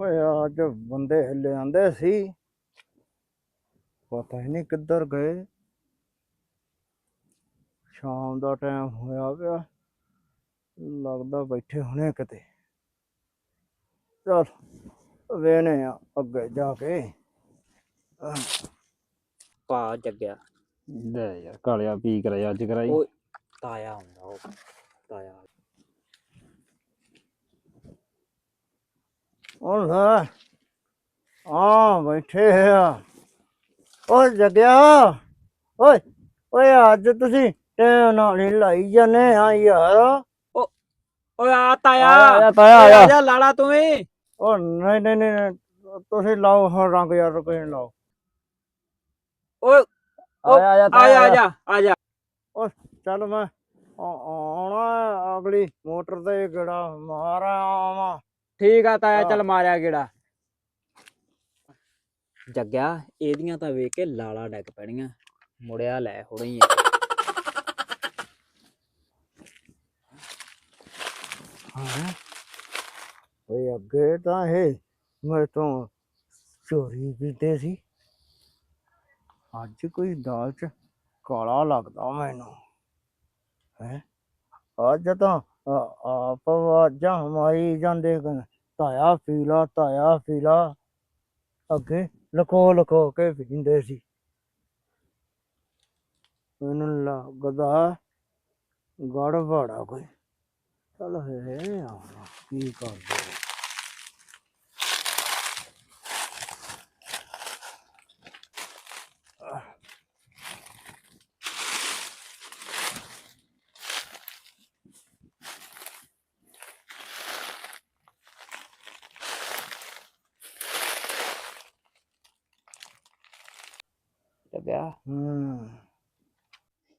ਓਏ ਅੱਜ ਬੰਦੇ ਹਿੱਲੇ ਆਂਦੇ ਸੀ। ਪਤਾ ਹੀ ਨਹੀਂ ਕਿੱਧਰ ਗਏ। ਸ਼ਾਮ ਦਾ ਟਾਈਮ ਹੋਇਆ ਪਿਆ। ਲੱਗਦਾ ਬੈਠੇ ਹੋਣੇ ਕਿਤੇ। ਚਲ ਵੇਨੇ ਆ ਅੱਗੇ ਜਾ ਕੇ। ਪਾ ਜੱਗਿਆ। ਲੈ ਯਾਰ ਕਾਲਿਆ ਪੀ ਕਰਾਇਆ ਅੱਜ ਕਰਾਈ। ਉਹ ਤਾਇਆ ਹੁੰਦਾ ਉਹ ਤਾਇਆ। ਉਹ ਲੈ ਆ ਬੈਠੇ ਆ। ਓ ਜਗਿਆ। ਓਏ ਓਏ ਅੱਜ ਤੁਸੀਂ ਟੈਨ ਨਾਲ ਹੀ ਲਾਈ ਜਾਂਦੇ ਆ ਯਾਰ। ਓਏ ਆ ਤਾਇਆ। ਆਇਆ ਤਾਇਆ ਓਏ ਆਇਆ ਆ ਜਾ ਲਾਲਾ ਤੂੰ ਵੀ। ਉਹ ਨਹੀਂ ਨਹੀਂ ਨਹੀਂ ਨਹੀਂ, ਤੁਸੀਂ ਲਾਓ ਹੁਣ ਰੰਗ ਯਾਰ ਰੁਪਏ ਲਾਓ। ਓਏ ਉਹ ਆਇਆ ਆਇਆ ਆ ਤਾਇਆ ਜਾ ਆ ਜਾ ਆ ਜਾ ਚੱਲ ਮੈਂ ਆ- ਆਉਣਾ ਅਗਲੀ ਮੋਟਰ ਤੇ ਗੜਾ ਮਾਰ ਆਵਾਂ ਠੀਕ ਆ ਤਾਇਆ। ਚੱਲ ਮਾਰਿਆ ਗੇੜਾ। ਜੱਗਿਆ ਇਹਦੀਆਂ ਤਾਂ ਵੇਖ ਕੇ ਲਾਲਾ ਡੱਗ ਪੈਣੀਆਂ। ਮੁੜਿਆ ਲੈ ਹੁਣੀ ਹਾਂ। ਓਏ ਅੱਗੇ ਤਾਂ ਇਹ ਮੈਂ ਤੋਂ ਚੋਰੀ ਕੀਤੇ ਸੀ। ਅੱਜ ਕੋਈ ਦਾਲ ਚ ਕਾਲਾ ਲੱਗਦਾ ਮੈਨੂੰ। ਹੈ? ਅੱਜ ਤਾਂ ਆਪ ਆਵਾਜ਼ਾਂ ਮਾਰੀ ਜਾਂਦੇ ਕਨ ਤਾਇਆ ਪੀਲਾ ਤਾਇਆ ਪੀਲਾ ਅੱਗੇ ਲਕੋ ਲਕੋ ਕੇ ਪੀਂਦੇ ਸੀ। ਮੈਨੂੰ ਲੱਗਦਾ ਗੜਬੜਾ ਕੋਈ। ਚੱਲ ਹੈ ਕੀ ਕਰਦੇ? ਆ। ਜੱਗਿਆ ਹੂੰ।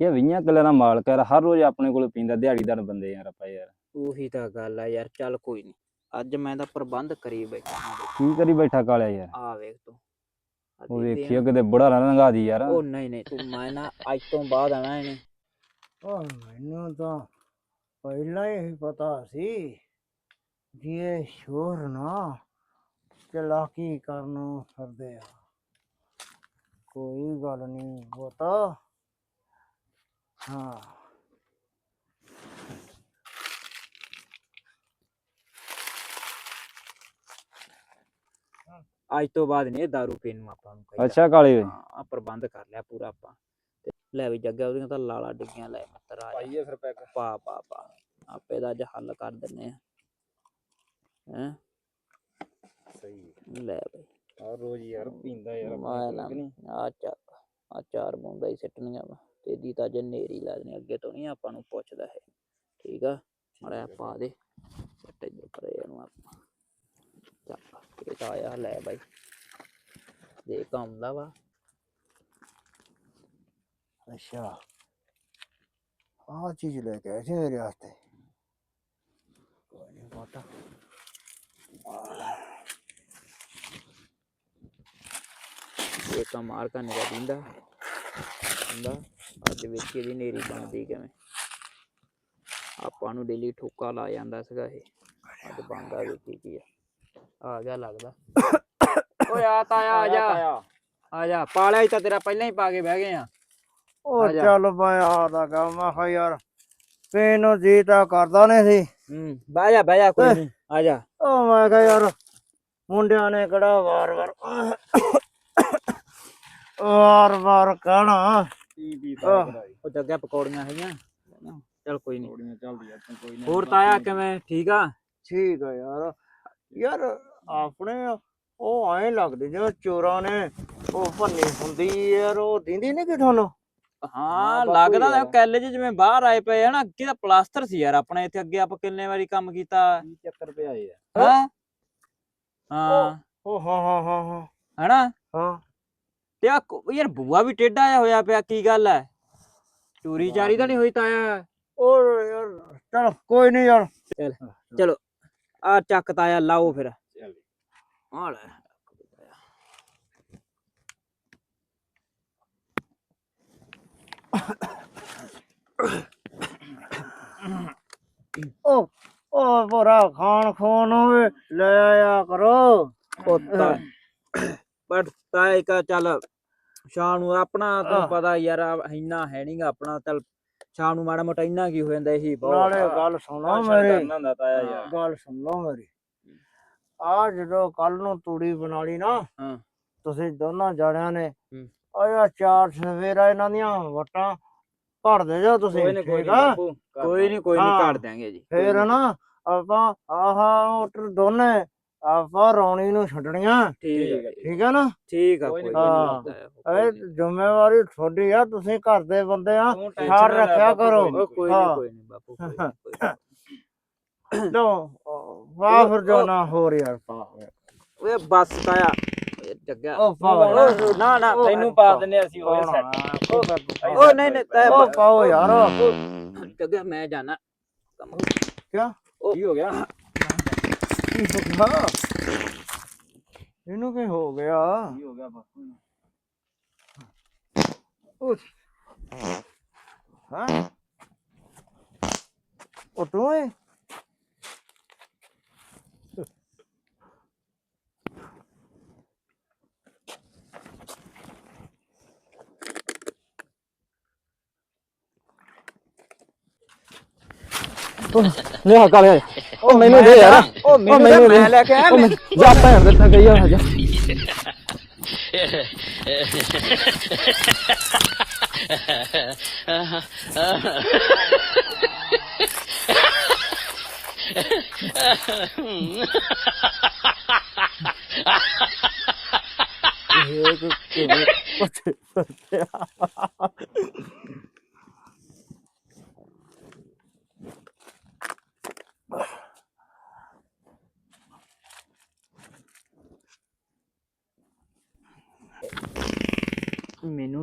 ਇਹ 20 ਕਿੱਲੇ ਦਾ ਮਾਲਕ ਯਾਰ ਹਰ ਰੋਜ਼ ਆਪਣੇ ਕੋਲ ਪੀਂਦਾ ਦਿਹਾੜੀਦਾਰ ਬੰਦੇ ਯਾਰ ਆਪਾਂ ਯਾਰ। ਉਹੀ ਤਾਂ ਗੱਲ ਆ ਯਾਰ ਚੱਲ ਕੋਈ ਨਹੀਂ ਅੱਜ ਮੈਂ ਤਾਂ ਪ੍ਰਬੰਧ ਕਰੀ ਬੈਠਾ ਕੀ ਕਰੀ ਬੈਠਾ ਕਾਲਿਆ ਯਾਰ? ਆ ਵੇਖ ਤੂੰ। ਉਹ ਵੇਖੀਆ ਕਿਤੇ ਬੁੜਾ ਨਾ ਲੰਘਾ ਦੀ ਯਾਰ। ਉਹ ਨਹੀਂ ਨਹੀਂ ਤੂੰ ਮੈਂ ਨਾ ਅੱਜ ਤੋਂ ਬਾਅਦ ਆਣਾ ਇਹਨੇ। ਉਹ ਮੈਨੂੰ ਤਾਂ ਪਹਿਲਾਂ ਹੀ ਪਤਾ ਸੀ ਜੀ ਇਹ ਸ਼ੋਰ ਨਾ ਚਲਾਕੀ ਕਰਨ ਫਿਰਦੇ ਆ। ਕੋਈ ਗੱਲ ਨਹੀਂ ਬਤਾ ਹਾਂ। ਅੱਜ ਤੋਂ ਬਾਅਦ ਨਹੀਂ ਇਹ ਦਾਰੂ ਪੀਣ ਨੂੰ ਆਪਾਂ ਨੂੰ ਕਹੀਦਾ। ਅੱਛਾ ਕਾਲੇ ਓਏ ਹਾਂ ਆ ਪ੍ਰਬੰਧ ਕਰ ਲਿਆ ਪੂਰਾ ਆਪਾਂ। ਤੇ ਲੈ ਵੀ ਜੱਗਾ ਉਹਦੀਆਂ ਤਾਂ ਲਾਲਾ ਡਿੱਗੀਆਂ ਲੈ ਮਿੱਤਰ ਆ ਜਾ। ਫਿਰ ਪੈਕ ਪਾ ਪਾ ਪਾ। ਆਪੇ ਦਾ ਅੱਜ ਹੱਲ ਕਰ ਦਿੰਨੇ ਆ। ਹੈ? ਸਹੀ ਲੈ ਬਈ। ਹਰ ਰੋਜ਼ ਯਾਰ ਪੀਂਦਾ ਯਾਰ ਮੈਂ ਨਾ ਆ ਚਾ ਆ ਚਾਰ ਬੂੰਦਾਂ ਹੀ ਸਿੱਟਣੀਆਂ ਵਾ ਤੇ ਦੀ ਤਾਂ ਜੇ ਨੇਰੀ ਲਾ ਦੇਣੀ ਅੱਗੇ ਤੋਂ ਨਹੀਂ ਆਪਾਂ ਨੂੰ ਪੁੱਛਦਾ ਹੈ ਠੀਕ ਆ? ਮੜਾ ਪਾ ਦੇ ਸੱਟ ਜੇ ਪਰੇ ਇਹਨੂੰ ਆਪਾਂ। ਚੱਲ ਇਹ ਤਾਂ ਆਇਆ ਲੈ ਬਾਈ। ਦੇ ਕੰਮ ਦਾ ਵਾ। ਅੱਛਾ। ਆਹ ਚੀਜ਼ ਲੈ ਕੇ ਆਏ ਸੀ ਮੇਰੇ ਵਾਸਤੇ। ਕੋਈ ਨਹੀਂ ਪਤਾ ਕੰਮ ਮਾਰ ਕਾ ਨਿਕਾ ਦਿੰਦਾ ਹੁੰਦਾ ਅੱਜ ਵੇਖੀ ਦੀ ਨੇਰੀ ਬਣਦੀ ਕਿਵੇਂ? ਆਪਾਂ ਨੂੰ ਡੇਲੀ ਠੋਕਾ ਲਾ ਜਾਂਦਾ ਸੀਗਾ ਇਹ। ਅੱਜ ਬੰਦਾ ਵੇਖੀ ਕੀ ਆ। ਆ ਗਿਆ ਲੱਗਦਾ। ਓਏ ਆ ਤਾਇਆ ਆ ਜਾ। ਆ ਜਾ। ਪਾਲਿਆ ਹੀ ਤਾਂ ਤੇਰਾ ਪਹਿਲਾਂ ਹੀ ਪਾ ਕੇ ਬਹਿ ਗਏ ਆ। ਉਹ। ਚੱਲ ਮੈਂ ਆਦਾ ਗਾ ਮੈਂ ਕਿਹਾ ਯਾਰ ਪੀਣ ਨੂੰ ਜੀ ਤਾਂ ਕਰਦਾ ਨਹੀਂ ਸੀ। ਹੂੰ ਬਹਿ ਜਾ ਬਹਿ ਜਾ ਕੋਈ ਨਹੀਂ ਆ ਜਾ। ਉਹ ਮੈਂ ਕਿਹਾ ਯਾਰ ਮੁੰਡਿਆਂ ਨੇ ਕਿਹੜਾ ਵਾਰ-ਵਾਰ ਵਾਰ-ਵਾਰ ਕਹਿਣਾ। ਪੀ ਪੀ ਆਹ। ਉਹ ਜੱਗਾ ਪਕੌੜੀਆਂ ਹੈਗੀਆਂ। ਚਲ ਕੋਈ ਨਹੀਂ ਥੋੜੀਆਂ ਚੱਲਦੀਆਂ ਤੂੰ ਕੋਈ ਨਾ ਹੋਰ ਤਾਇਆ ਕਿਵੇਂ? ਠੀਕ ਆ? ਠੀਕ ਆ ਯਾਰ। ਯਾਰ ਆਪਣੇ ਉਹ ਐਂ ਲੱਗਦੇ ਜਿਵੇਂ ਚੋਰਾਂ ਨੇ ਉਹ ਭੰਨੀ ਹੁੰਦੀ ਯਾਰ ਉਹ ਦਿੰਦੀ ਨਹੀਂ ਕਿ ਤੁਹਾਨੂੰ? ਹਾਂ ਬਾਪੂ ਲੱਗਦਾ ਤਾਂ ਯਾਰ। ਕੈਲੇ 'ਚ ਜਿਵੇਂ ਬਾਹਰ ਆਏ ਪਏ ਆ ਨਾ ਅੱਗੇ ਤਾਂ ਪਲਾਸਟਰ ਸੀ ਯਾਰ ਆਪਣੇ ਇੱਥੇ ਅੱਗੇ ਆਪਾਂ ਕਿੰਨੇ ਵਾਰੀ ਕੰਮ ਕੀਤਾ। 30 ਚੱਕਰ ਪਿਆ ਯਾਰ ਹਾਂ? ਹਾਂ? ਉਹ ਹਾਂ ਹਾਂ ਹਾਂ ਹਾਂ। ਹੈਨਾ? ਹਾਂ। ਤੇ ਆ ਕੋ- ਯਾਰ ਬੂਆ ਵੀ ਟੇਢਾ ਆ ਹੋਇਆ ਪਿਆ ਕੀ ਗੱਲ ਐ ਚੋਰੀ ਚਾਰੀ ਤਾਂ ਨਹੀਂ ਹੋਈ ਤਾਇਆ ਉਹ ਯਾਰ ਚਲ ਕੋਈ ਨਹੀਂ ਯਾਰ ਚਲੋ ਆ ਚੱਕ ਤਾਇਆ ਲਾਓ ਫਿਰ ਚੱਲ ਆ ਲੈ ਉਹ ਉਹ ਭਰਾ ਖਾਣ ਖੋਣ ਹੋਵੇ ਲੈ ਆਇਆ ਕਰੋ ਉਹ ਤਾਂ ਪਰ ਤਾਏ ਕਾ ਚੱਲ ਸ਼ਾਮ ਨੂੰ ਆਪਣਾ ਆਹ। ਪਤਾ ਯਾਰ ਆ ਇੰਨਾ ਹੈ ਨਹੀਂਗਾ ਆਪਣਾ ਚੱਲ ਸ਼ਾਮ ਨੂੰ ਮਾੜਾ ਮੋਟਾ ਇੰਨਾ ਕੀ ਹੋ ਜਾਂਦਾ ਇਹੀ ਬਹੁਤ ਨਾਲੇ। ਗੱਲ ਸੁਣੋ ਮੇਰੀ ਕਰਨਾ ਹੁੰਦਾ ਤਾਇਆ ਯਾਰ ਗੱਲ ਸੁਣ ਲਓ ਮੇਰੀ ਆ ਜਦੋਂ ਕੱਲ ਨੂੰ ਤੂੜੀ ਬਣਾ ਲਈ ਨਾ ਹਾਂ। ਤੁਸੀਂ ਦੋਨਾਂ ਜਣਿਆਂ ਨੇ ਹੂੰ। ਆਇਆ ਚਾਰ ਸਵੇਰਾ ਇਹਨਾਂ ਦੀਆਂ ਵਟਾਂ ਭਰ ਦੇ ਜਾ ਤੁਸੀਂ ਕੋਈ ਨਹੀਂ ਕੋਈ ਠੀਕ ਆ ਬਾਪੂ ਕੋਈ ਹਾਂ। ਕਾਟ ਦਿਆਂਗੇ ਜੀ ਫੇਰ ਨੀ। ਨਾ ਆਪਾਂ ਆਹਾ ਮੋਟਰ ਦੋਨੇ ਆਪਾਂ ਰੌਣੀ ਨੂੰ ਛੱਡਣੀਆਂ। ਠੀਕ ਹੈ ਠੀਕ ਨਾ? ਠੀਕ ਆ ਕੋਈ ਨੀ, ਇਹ ਜ਼ਿੰਮੇਵਾਰੀ ਤੁਹਾਡੀ ਆ ਤੁਸੀਂ ਘਰ ਦੇ ਬੰਦੇ ਆ ਤੂੰ ਖਿਆਲ tension ਨਾ ਲੈ ਰੱਖਿਆ ਬਾਪੂ, ਕਰੋ। ਕੋਈ ਨੀ, ਹਾਂ। ਨਹੀਂ ਕੋਈ ਨਹੀਂ ਬਾਪੂ ਕੋਈ ਨੀ, ਕੋਈ ਨੀ। ਲੋ ਵਾਹ ਫਿਰ ਜੋ ਨਾ ਹੋ ਰਿਹਾ ਪਾ ਓਏ ਬੱਸ ਤਾਇਆ ਓਏ ਜੱਗਿਆ ਉਹ ਓ, ਨਾ ਨਾ ਤੈਨੂੰ ਪਾ ਦਿੰਨੇ ਅਸੀਂ ਹੋਏ ਸੈੱਟ ਓ ਨਹੀਂ ਨਹੀਂ ਤਾਇਆ ਉਹ ਪਾਓ ਯਾਰ। ਜੱਗਿਆ ਮੈਂ ਜਾਣਾ। ਕਿਆ? ਕੀ ਹੋ ਗਿਆ? ਕੀ ਹੋ ਗਿਆ ਇਹਨੂੰ ਕੀ ਹੋ ਗਿਆ ਕੀ ਹੋ ਗਿਆ ਬਾਪੂ ਨੂੰ? ਹਾਂ ਉਹ ਤੂੰ ਹੈ ਲਿਆ ਕਾਲੇ ਉਹ ਮੈਨੂੰ ਦੇ ਯਾਰ ਉਹ ਮੈਨੂੰ ਤਾਂ ਮੈਂ ਲੈ ਕੇ ਆਇਆ ਮੈਂ- ਜਾ ਭੈਣ ਦੇ ਤਾਂ ਗਈ ਆ ਜਾ ਇਹ ਕਿ ਕਿਵੇਂ ਪੱਤੇ ਪੱਤੇ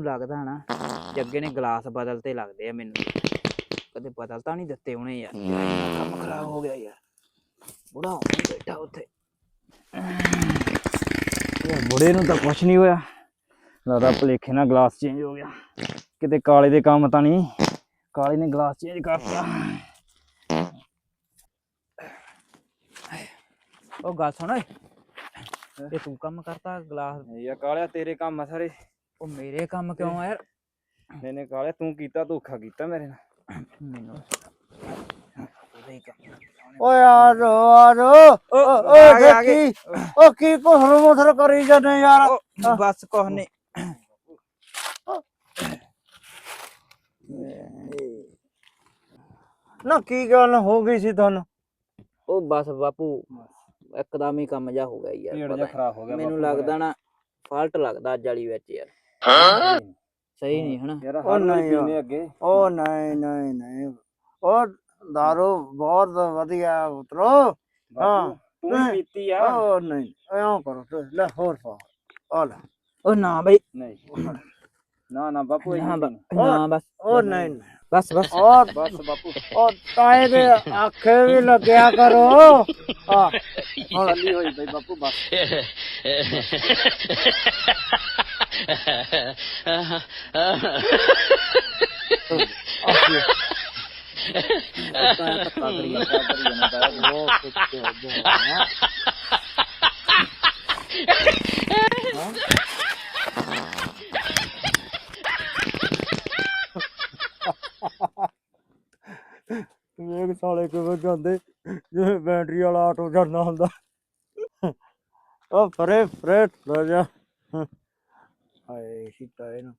ਮੈਨੂੰ ਲੱਗਦਾ ਨਾ ਜੱਗੇ ਨੇ ਗਲਾਸ ਬਦਲਤੇ ਲੱਗਦੇ ਆ ਮੈਨੂੰ। ਕਦੇ ਬਦਲ ਨਹੀਂ ਦਿੱਤੇ ਉਹਨੇ ਯਾਰ। ਕੰਮ ਖਰਾਬ ਹੋ ਗਿਆ ਯਾਰ। ਬੁੜਾ ਹੋਣਾ ਬੈਠਾ ਉੱਥੇ। ਯਾਰ ਬੁੜੇ ਨੂੰ ਤਾਂ ਕੁਛ ਨਹੀਂ ਹੋਇਆ। ਲੱਗਦਾ ਭਲੇਖੇ ਨਾਲ ਗਲਾਸ ਚੇਂਜ ਹੋ ਗਿਆ। ਕਿਤੇ ਕਾਲੇ ਦੇ ਕੰਮ ਤਾਂ ਨਹੀਂ। ਕਾਲੇ ਨੇ ਗਲਾਸ ਚੇਂਜ ਕਰਤਾ। ਉਹ ਗੱਲ ਸੁਣ ਓਏ। ਇਹ ਤੂੰ ਕੰਮ ਕਰਤਾ ਗਲਾਸ। ਯਾ ਕਾਲਿਆ ਤੇਰੇ ਕੰਮ ਆ ਸਾਰੇ। ਉਹ ਮੇਰੇ ਕੰਮ ਕਿਉਂ ਆ ਯਾਰ? ਨਹੀਂ ਨਹੀਂ ਕਾਲਿਆ ਤੂੰ ਕੀਤਾ ਧੋਖਾ ਕੀਤਾ ਮੇਰੇ ਨਾਲ। ਮੈਨੂੰ ਉਹਦੇ ਹੀ ਕੰਮ ਓਏ ਆ ਗਏ। ਦੇਖੀ। ਓ ਕੀ ਘੁਸਰ ਮੁਸਰ ਕਰੀ ਜਾਂਦੇ ਯਾਰ? ਉਹ ਬਸ ਕੁਛ ਨਹੀਂ ਨਾ ਕੀ ਗੱਲ ਹੋ ਗਈ ਸੀ ਤੁਹਾਨੂੰ? ਉਹ ਬਸ ਬਾਪੂ ਇੱਕਦਮ ਹੀ ਕੰਮ ਜਾ ਹੋ ਗਿਆ ਯਾਰ ਪੇੜ ਪਤਾ ਜਿਹਾ ਨੀ। ਖਰਾਬ ਹੋ ਗਿਆ ਮੈਨੂੰ ਲੱਗਦਾ ਨਾ ਫਾਲਟ ਲੱਗਦਾ ਅੱਜ ਵਾਲੀ ਵਿੱਚ ਯਾਰ। ਮੇਰਾ। ਸਹੀ ਨਹੀਂ ਹਨਾ ਯਾਰ ਉਹ ਹਰ ਵਾਰੀ ਨਹੀਂ ਯਾਰ। ਪੀਨੇ ਅੱਗੇ ਓ ਨਹੀਂ ਨਹੀਂ ਨਹੀਂ ਉਹ ਦਾਰੂ ਬਹੁਤ ਵਧੀਆ ਉਤਰੋ ਬਾਪੂ ਤੂੰ ਹੀ ਨਹੀਂ। ਪੀਤੀ ਆ ਓ ਨਹੀਂ ਐਂ ਕਰੋ ਤੁਸੀਂ, ਲੈ ਹੋਰ ਪਾ ਆ ਲੈ ਉਹ ਨਾ ਬਈ ਨਹੀਂ ਨਾ ਨਾ ਬਾਪੂ ਇਹ ਨਾ ਨਹੀਂ ਬ- ਪੀਣੀ। ਨਾ ਬਸ ਓ ਨਹੀਂ ਨਹੀਂ। ਬਸ ਬਸ ਉਹ ਬਸ ਬਾਪੂ ਉਹ ਤਾਏ ਦੇ ਆਖੇ ਵੀ ਲੱਗਿਆ ਕਰੋ ਆ ਖਾਲੀ ਹੋਈ ਬਈ ਬਾਪੂ ਬਸ ਵੇਖ ਸਾਲੇ ਕਿਵੇਂ ਜਾਂਦੇ ਜਿਵੇਂ ਬੈਟਰੀ ਵਾਲਾ ਆਟੋ ਜਾਂਦਾ ਹੁੰਦਾ ਉਹ ਫਰੇ ਫਰੇ ਲੈ ਜਾ। ਹਾਏ ਸੀਤਾ ਇਹਨੂੰ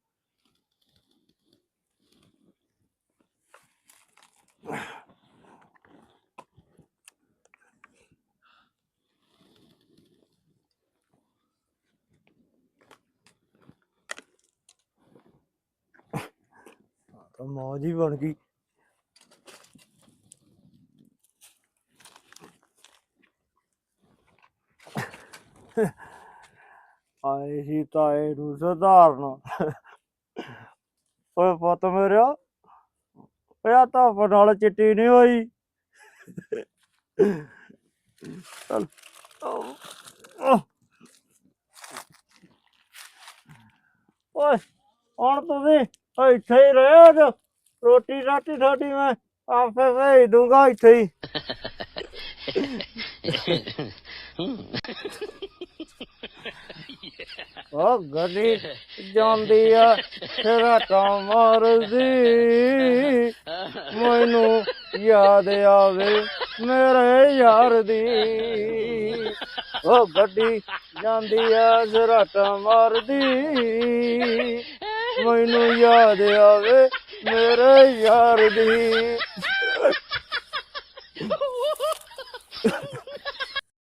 ਤਾਂ ਮੌਜ ਹੀ ਬਣ ਗਈ ਆਏ ਸੀ ਤਾਏ ਨੂੰ ਸੁਧਾਰਨ। ਓਏ ਪੁੱਤ ਮੇਰਿਆ ਓਏ ਆ ਤਾਂ ਨਾਲ ਚਿੱਟੀ ਨਹੀਂ ਹੋਈ। ਚੱਲ। ਓਏ, ਹੁਣ ਤੁਸੀਂ ਇੱਥੇ ਹੀ ਰਹਿਓ ਜੋ। ਰੋਟੀ ਰਾਟੀ ਤੁਹਾਡੀ ਮੈਂ ਆਪੇ ਭੇਜ ਦੂੰਗਾ ਇੱਥੇ ਹੀ। ਉਹ ਗੱਡੀ ਜਾਂਦੀ ਆ ਤੇਰਾ ਤਾਂ ਮਰਜ਼ੀ ਮੈਨੂੰ ਯਾਦ ਆਵੇ ਮੇਰੇ ਯਾਰ ਦੀ। ਉਹ ਗੱਡੀ ਜਾਂਦੀ ਆ ਜ਼ਰਾ ਤਾਂ ਮਰਦੀ। ਮੈਨੂੰ ਯਾਦ ਆਵੇ ਮੇਰੇ ਯਾਰ ਦੀ।